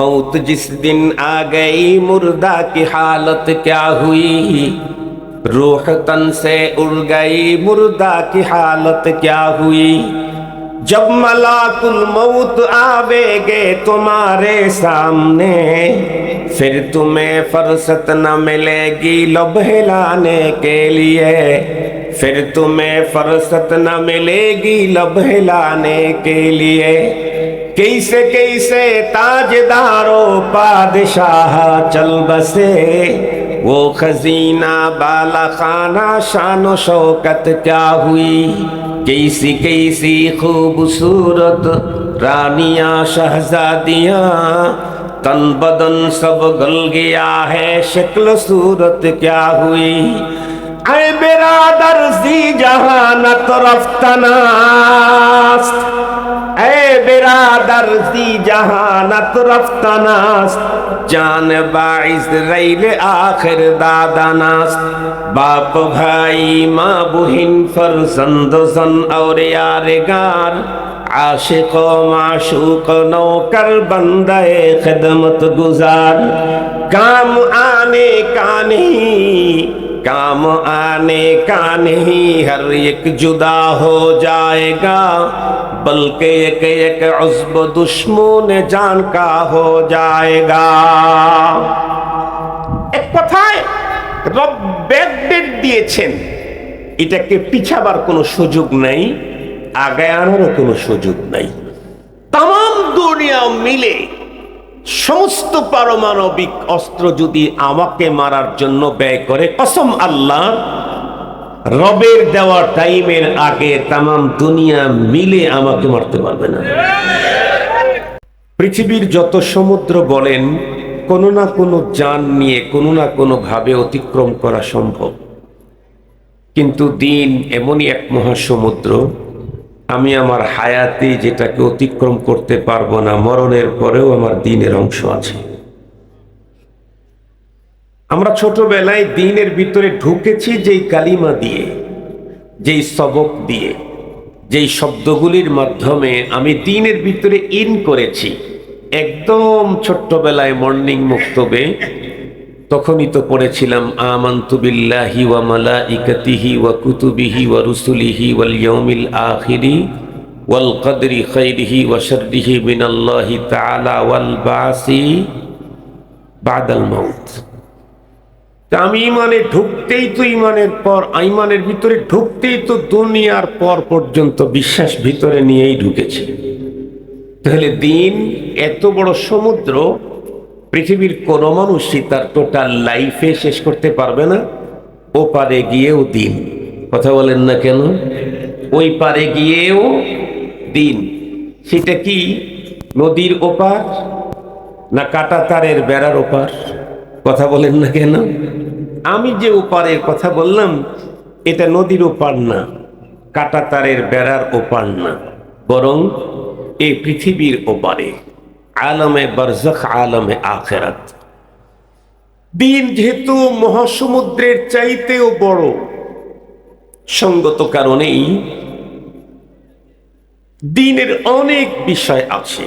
موت جس دن آ گئی، مردہ کی حالت کیا ہوئی؟ روح تن سے اڑ گئی، مردہ کی حالت کیا ہوئی؟ جب ملاک الموت آوے گے تمہارے سامنے، پھر تمہیں فرصت نہ ملے گی لب ہلانے کے لیے۔ پھر تمہیں فرصت نہ ملے گی لب لانے کے لیے۔ کیسے کیسے تاجدار و بادشاہ چل بسے؟ وہ خزینہ بالا خانہ شان و شوکت کیا ہوئی؟ کیسی کیسی خوبصورت رانیاں شہزادیاں؟ تن بدن سب گل گیا ہے، شکل صورت کیا ہوئی؟ اے برادر، زی جہانت رفتنا দারসি জাহানাত রফতানাস্ত জান বাইস রাইল আখের দাদানাস্ত বাপ ভাই, মা বুহিন ফরসন্দ সন আর ইয়ারগার عاشق و معشوق و نوکر بندہ خدمت گزار کام काम आने का नहीं हर एक जुदा हो जाएगा बल्कि एक एक उस्ब दुश्मन जान का हो जाएगा এক কথায় রব ব্যাকডেট দিয়েছেন এটাকে পিছাবার কোনো সুযোগ নাই আগায় আনারও কোনো সুযোগ নাই তাম দুনিয়া মিলে সমস্ত পারমাণবিক অস্ত্র যদি আমাকে মারার জন্য ব্যয় করে, কসম আল্লাহ, রবের দেওয়া টাইমের আগে তাম দুনিয়া মিলে আমাকে মারতে পারবে না। পৃথিবীর যত সমুদ্র বলেন, কোনো না কোনো যান নিয়ে কোনো না কোনো ভাবে অতিক্রম করা সম্ভব। কিন্তু দিন এমনই এক মহাসমুদ্র আমি আমার হায়াতে যেটাকে অতিক্রম করতে পারব না, মরণের পরেও আমার দিনের অংশ আছে। আমরা ছোটবেলায় দিনের ভিতরে ঢুকেছি যেই কালিমা দিয়ে, যেই সবক দিয়ে, যেই শব্দগুলির মাধ্যমে আমি দিনের ভিতরে ইন করেছি। একদম ছোট্টবেলায় মর্নিং মুক্তবে তখনই তো পড়েছিলাম, আমান্তু বিল্লাহি ওয়া মালাইকাতিহি ওয়া কুতুবিহি ওয়া রুসুলিহি ওয়াল ইয়াউমিল আখিরি ওয়াল কদরি খাইরিহি ওয়া শাররিহি মিনাল্লাহি তাআলা ওয়াল বাসি বাদাল মাউত। আমি ইমানে ঢুকতেই তো ইমানের পর, ইমানের ভিতরে ঢুকতেই তো দুনিয়ার পর পর্যন্ত বিশ্বাস ভিতরে নিয়েই ঢুকেছি। তাহলে দিন এত বড় সমুদ্র পৃথিবীর কোন মানুষই তার টোটাল লাইফে শেষ করতে পারবে না। ও পারে গিয়েও দিন। কথা বলেন না কেন? ওই পারে গিয়েও দিন। সেটা কি? নদীর ওপার না কাটা তারের বেড়ার ওপার? কথা বলেন না কেন? আমি যে ওপারের কথা বললাম, এটা নদীর ওপার না, কাটা তারের বেড়ার ওপার না, বরং এই পৃথিবীর ওপারে। আলমে বরজখ, আলমে আখেরাত। দিন যেহেতু মহাসমুদ্রের চাইতেও বড়, সঙ্গত কারণেই দিনের অনেক বিষয় আছে।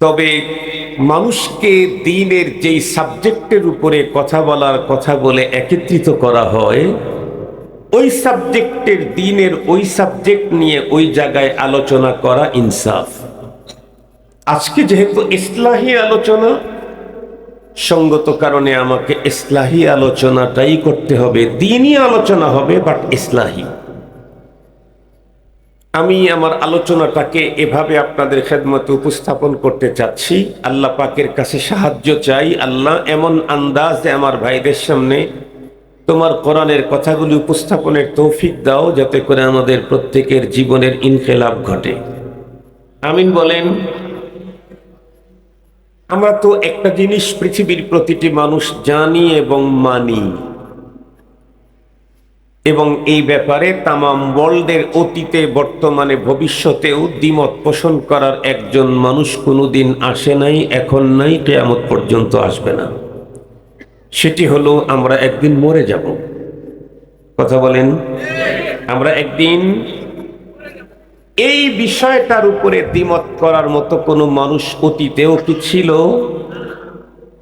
তবে মানুষকে দিনের যেই সাবজেক্টের উপরে কথা বলার কথা বলে একত্রিত করা হয়, ওই সাবজেক্টের দিনের ওই সাবজেক্ট নিয়ে ওই জায়গায় আলোচনা করা ইনসাফ। আজকে যেহেতু ইসলাহী আলোচনা, সঙ্গত কারণে আমাকে ইসলাহী আলোচনাটাই করতে হবে, দিনই আলোচনা হবে বাট ইসলাহী। আমি আমার আলোচনাটাকে এভাবে আপনাদের খেদমতে উপস্থাপন করতে চাচ্ছি। আল্লাহ পাকের কাছে সাহায্য চাই। আল্লাহ এমন আন্দাজে আমার ভাইদের সামনে তোমার কোরআনের কথাগুলি উপস্থাপনের তৌফিক দাও, যাতে করে আমাদের প্রত্যেকের জীবনের ইনকেলাব ঘটে। আমিন বলেন আমরা তো একটা জিনিস পৃথিবীর প্রতিটি মানুষ জানি এবং মানি। এবং এই ব্যাপারে তামাম ওয়ার্ল্ডের অতীতে, বর্তমানে, ভবিষ্যতেও দ্বিমত পোষণ করার একজন মানুষ কোনোদিন আসে নাই, এখন নাই, কেয়ামত পর্যন্ত আসবে না। সেটি হলো, আমরা একদিন মরে যাব। কথা বলেন? আমরা একদিন এই বিষয়টার উপরে দ্বিমত করার মতো কোনো মানুষ অতীতেও কি ছিল?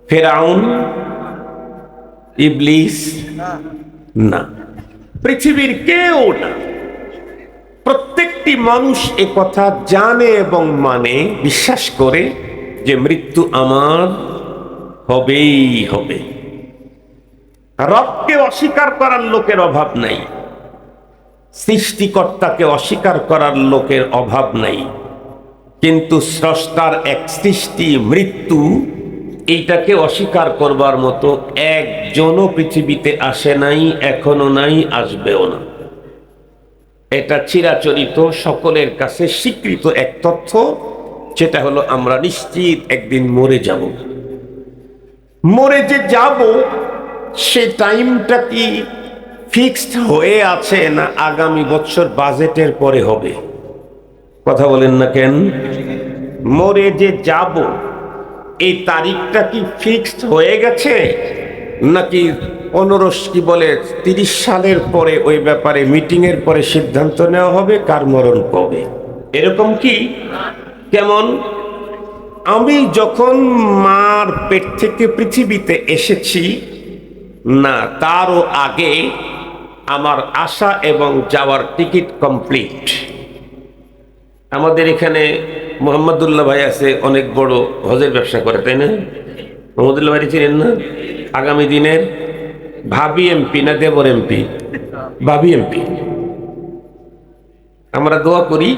ফেরাউন? ইবলিস? না। পৃথিবীর কেউ না। প্রত্যেকটি মানুষ এ কথা জানে এবং মানে বিশ্বাস করে যে মৃত্যু আমার হবেই হবে। রবকে অস্বীকার করার লোকের অভাব নাই। সৃষ্টিকর্তাকে অস্বীকার করার লোকের অভাব নাই। কিন্তু স্রষ্টার এক সৃষ্টি মৃত্যু, এইটাকে অস্বীকার করবার মতো একজনও পৃথিবীতে আসে নাই, এখনও নাই, আসবেও না। এটা চিরাচরিত, সকলের কাছে স্বীকৃত এক তথ্য, সেটা হলো আমরা নিশ্চিত একদিন মরে যাব। মরে যে যাব, সে টাইমটা কি ফিক্সড হয়ে আছে না আগামী বছর বাজেটের পরে হবে। কথা বলেন না কেন? মরে যে যাব, এই তারিখটা কি ফিক্সড হয়ে গেছে? নাকি পনেরো কি বলে তিরিশ সালের পরে ওই ব্যাপারে মিটিং এর পরে সিদ্ধান্ত নেওয়া হবে, কার মরণ কবে? এরকম কি? কেমন? আমি যখন মার পেট থেকে পৃথিবীতে এসেছি, না, তারও আগে আমার আসা এবং যাওয়ার টিকিট কমপ্লিট। আমাদের এখানে মোহাম্মদুল্লাহ ভাই আছে, অনেক বড় হজের ব্যবসা করে, তাই না? মোহাম্মদুল্লাহ ভাই চিনেন না? আগামী দিনের ভাবি এমপি না দেবর এমপি? ভাবি এমপি। আমরা দোয়া করি,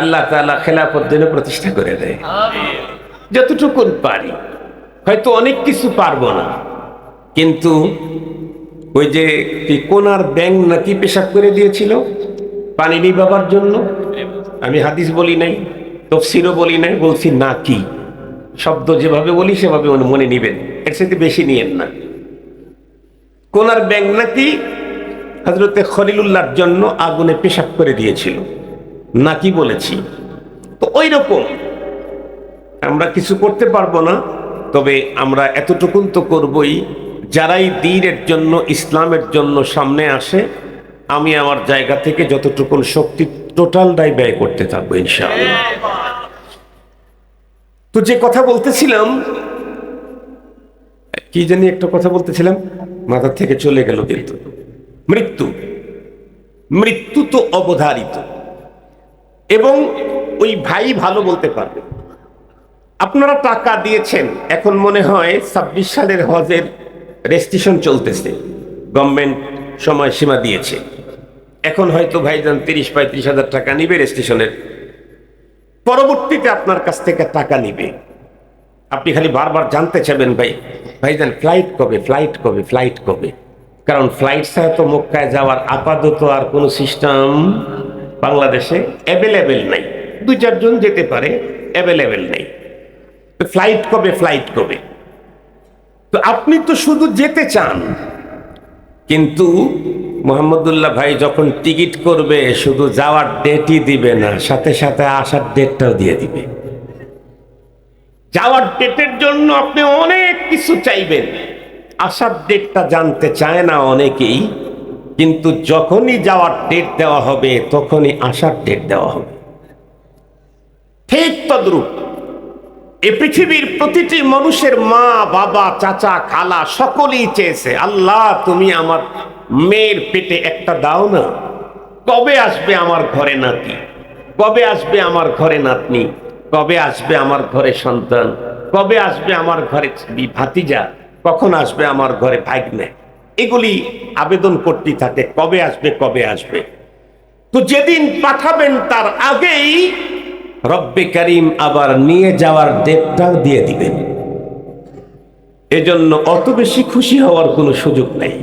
আল্লাহ তাআলা খেলাফত দিনে প্রতিষ্ঠা করে দেয়। যতটুকুন পারি, হয়তো অনেক কিছু পারব না, কিন্তু ওই যে কি কোনার ব্যাং নাকি পেশাব করে দিয়েছিল? পানি নিবাবার জন্য? আমি হাদিস বলি নাই, তফসিরও বলি নাই, বলছি না কি? শব্দ যেভাবে বলি, সেভাবে মনে- নিবেন। এর সাথে বেশি নিয়েন না। কোনার ব্যাং নাকি হজরতে খলিলুল্লাহর জন্য আগুনে পেশাব করে দিয়েছিল। নাকি বলেছি? তো ওই রকম আমরা কিছু করতে পারব না, তবে আমরা এতটুকুন তো করবই যারাই দিনের জন্য, ইসলামের জন্য সামনে আসে, আমি আমার জায়গা থেকে যতটুকুন শক্তি টোটালটাই ব্যয় করতে থাকব, ইনশাআল্লাহ। তো যে কথা বলতেছিলাম, কি জানি একটা কথা বলতেছিলাম মাথা থেকে চলে গেল কিন্তু। মৃত্যু। মৃত্যু তো অবধারিত। এবং ওই ভাই ভালো বলতে পারবে। আপনারা টাকা দিয়েছেন, এখন মনে হয় ছাব্বিশ সালের হজের রেজিস্ট্রেশন চলতেছে। গভর্নমেন্ট সময়সীমা দিয়েছে। এখন হয়তো ভাইজান তিরিশ, পঁয়ত্রিশ হাজার টাকা নিবে রেজিস্ট্রেশনের পরবর্তীতে আপনার কাছ থেকে টাকা নিবে। আপনি খালি বারবার জানতে চাবেন ভাই, ভাইজান ফ্লাইট কবে ফ্লাইট কবে ফ্লাইট কবে? কারণ ফ্লাইট ছাড়া তো মক্কায় যাওয়ার আপাতত আর কোনো সিস্টেম বাংলাদেশে অ্যাভেলেবেল নাই। দু চারজন যেতে পারে অ্যাভেলেবেল নেই। ফ্লাইট কবে ফ্লাইট কবে? তো আপনি তো শুধু যেতে চান। কিন্তু মোহাম্মদুল্লাহ ভাই যখন টিকিট করবে, শুধু যাওয়ার ডেটই দিবে না, সাথে সাথে আসার ডেটটাও দিয়ে দিবে। যাওয়ার ডেটের জন্য আপনি অনেক কিছু চাইবেন। আসার ডেটটা জানতে চায় না অনেকেই, কিন্তু যখনই যাওয়ার ডেট দেওয়া হবে, তখনই আসার ডেট দেওয়া হবে। ঠিক তদ্রূপ। এ পৃথিবীর প্রতিটি মানুষের মা, বাবা, চাচা, খালা সকলেই চেয়েছে, আল্লাহ, তুমি আমার মেয়ের পেটে একটা দাও না। কবে আসবে আমার ঘরে নাতি? কবে আসবে আমার ঘরে নাতনি? কবে আসবে আমার ঘরে সন্তান? কবে আসবে আমার ঘরে ভাতিজা? কখন আসবে আমার ঘরে ভাগ্নে? এগুলি আবেদন করতে থাকে, কবে আসবে কবে আসবে। তো যেদিন পাঠাবেন তার আগেই রব্বে করিম আবার নিয়ে যাওয়ার ডেটটাও দিয়ে দিবেন। এজন্য অত বেশি খুশি হওয়ার কোনো সুযোগ নেই।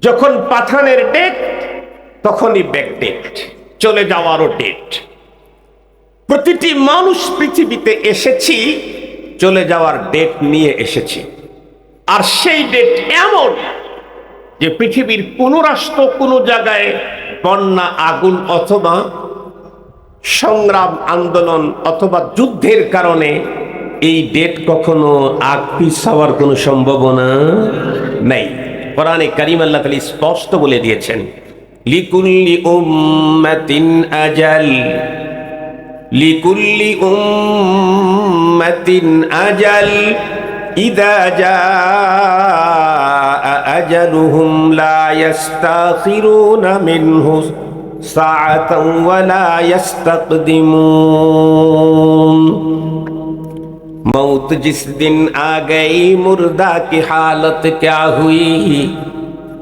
যখন পাঠানের ডেট তখনই ব্যাক ডেট চলে যাওয়ারও ডেট প্রতিটি মানুষ পৃথিবীতে এসেছি, চলে যাওয়ার ডেট নিয়ে এসেছি। আর সেই ডেট এমন যে পৃথিবীর কোন রাষ্ট্র, কোনো জায়গায় বন্যা, আগুন অথবা সংগ্রাম, আন্দোলন অথবা যুদ্ধের কারণে এই ডেট কখনো আগ পিছ কোনো সম্ভাবনা নেই। কোরআনে করিম আল্লাহ তালি স্পষ্ট বলে দিয়েছেন, লিকুল্লি উম্মাতিন আজাল, লিকুল্লি উম্মাতিন আজাল, ইদা জা আজালুহুম লা ইস্তাখিরুনা মিনহু। ساعتا ولا يستقدمون۔ موت جس دن آ گئی، مردہ کی حالت کیا ہوئی؟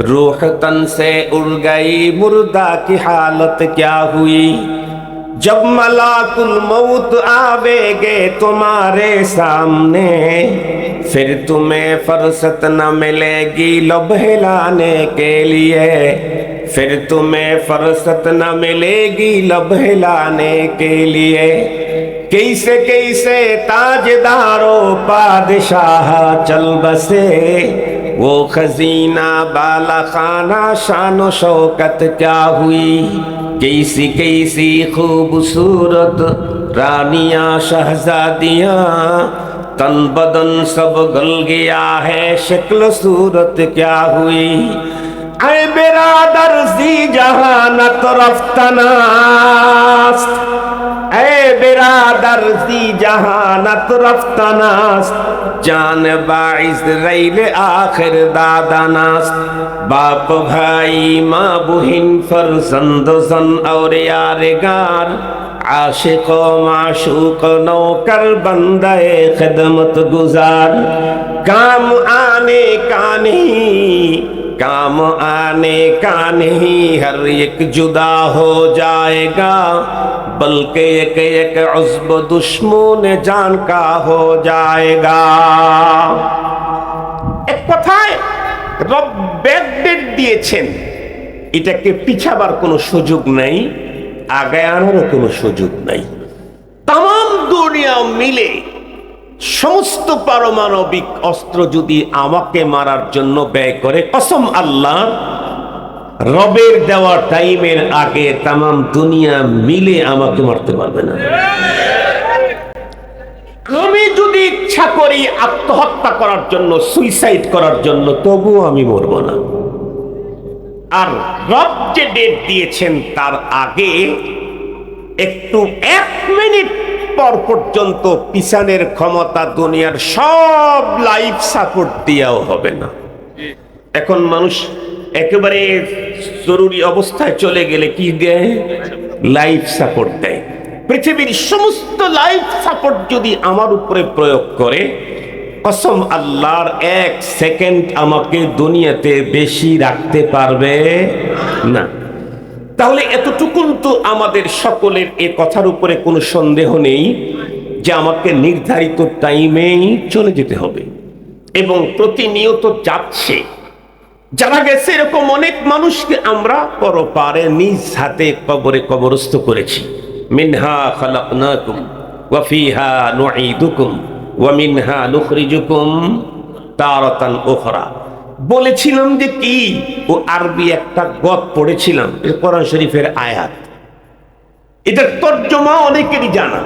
روح تن سے اڑ گئی، مردہ کی حالت کیا ہوئی؟ جب ملاک الموت آوے گے تمہارے سامنے، پھر تمہیں فرصت نہ ملے گی لبھلانے کے لیے۔ پھر تمہیں فرصت نہ ملے گی لب ہلانے کے لیے۔ کیسے کیسے تاجداروں پادشاہ چل بسے۔ وہ خزینہ بالا خانہ شان و شوکت کیا ہوئی۔ کیسی کیسی خوبصورت رانیاں، شہزادیاں۔ تن بدن سب گل گیا ہے، شکل صورت کیا ہوئی۔ اے برادر زی جہانت رفتناست اے برادر زی جہانت رفتناست جان باعث ریل آخر داداناست باپ بھائی ماں بہن فرزند زن اور یارگار عاشق و معشوق نو کر بندہ خدمت گزار کام آنے کا نہیں काम आने का नहीं हर एक जुदा हो जाएगा बल्कि एक एक उज्ब दुश्मन जान का हो जाएगा এক কথায় রব ব্যাকডেট দিয়েছেন এটাকে পিছাবার কোনো সুযোগ নাই আগায় আনারও কোনো সুযোগ নাই তাম দুনিয়া মিলে সমস্ত পারমাণবিক অস্ত্র যদি আমাকে মারার জন্য ব্যয় করে, কসম আল্লাহ, রবের দেওয়া টাইমের আগে তাম দুনিয়া মিলে আমাকে মারতে পারবে না। আমি যদি ইচ্ছা করি আত্মহত্যা করার জন্য সুইসাইড করার জন্য, তবুও আমি মরব না। আর রব যে ডেট দিয়েছেন তার আগে একটু এক মিনিট পর পর্যন্ত পিছানের ক্ষমতা দুনিয়ার সব লাইফ সাপোর্ট দিয়াও হবে না। এখন মানুষ একেবারে জরুরি অবস্থায় চলে গেলে কি দেয়? লাইফ সাপোর্ট দেয়। পৃথিবীর সমস্ত লাইফ সাপোর্ট যদি আমার উপরে প্রয়োগ করে, কসম আল্লাহর এক সেকেন্ড আমাকে দুনিয়াতে বেশি রাখতে পারবে না। তাহলে এতটুকুন তো আমাদের সকলের এ কথার উপরে কোনো সন্দেহ নেই যে আমাকে নির্ধারিত টাইমেই চলে যেতে হবে। এবং প্রতিনিয়ত যাচ্ছে। যারা গেছে এরকম অনেক মানুষকে আমরা পরপারে নিজ হাতে কবরে কবরস্থ করেছি। মিনহা খালাকনাকুম ওয়া ফিহা নুঈদুকুম ওয়া মিনহা নুখরিজুকুম তারাতান উখরা। বলেছিলাম যে কি? ও আরবি একটা গদ পড়েছিলাম কোরআন শরীফের আয়াত। এটার তর্জমা অনেকেরই জানা।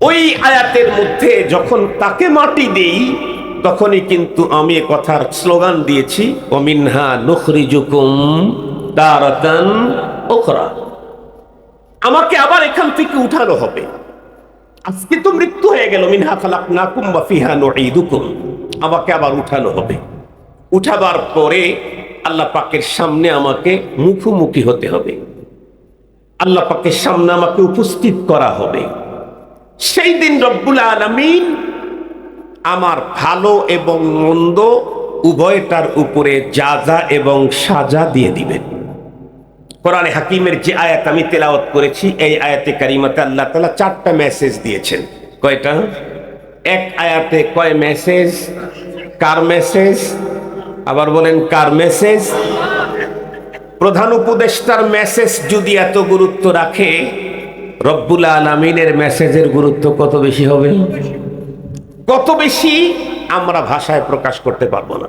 ওই আয়াতের মধ্যে যখন তাকে মাটি দেই, তখনই কিন্তু আমি কথার স্লোগান দিয়েছি অমিনহা নখরি জুকুম তারাতান ওখরা আমাকে আবার এখান থেকে উঠানো হবে। আজকে তো মৃত্যু হয়ে গেল মিনহা খালাক নাকুম বা ফিহা নুঈদুকুম। আমাকে আবার উঠানো হবে। উঠাবার পরে আল্লাহ পাকের সামনে আমাকে মুখোমুখি হতে হবে। আল্লাহ পাকের সামনে আমাকে উপস্থিত করা হবে। সেই দিন রব্বুল আলমিন আমার ভালো এবং মন্দ উভয়টার উপরে যাজা এবং সাজা দিয়ে দিবেন। কোরআনে হাকিমের যে আয়াত আমি তেলাওয়াত করেছি, এই আয়াতে কারিমাতে আল্লাহ তালা চারটা মেসেজ দিয়েছেন। কয়টা? এক আয়াতে কয় মেসেজ কার মেসেজ আবার বলেন, কার মেসেজ প্রধান উপদেষ্টার মেসেজ যদি এত গুরুত্ব রাখে, রব্বুল আলমিনের মেসেজের গুরুত্ব কত বেশি হবে? কত বেশি আমরা ভাষায় প্রকাশ করতে পারব না।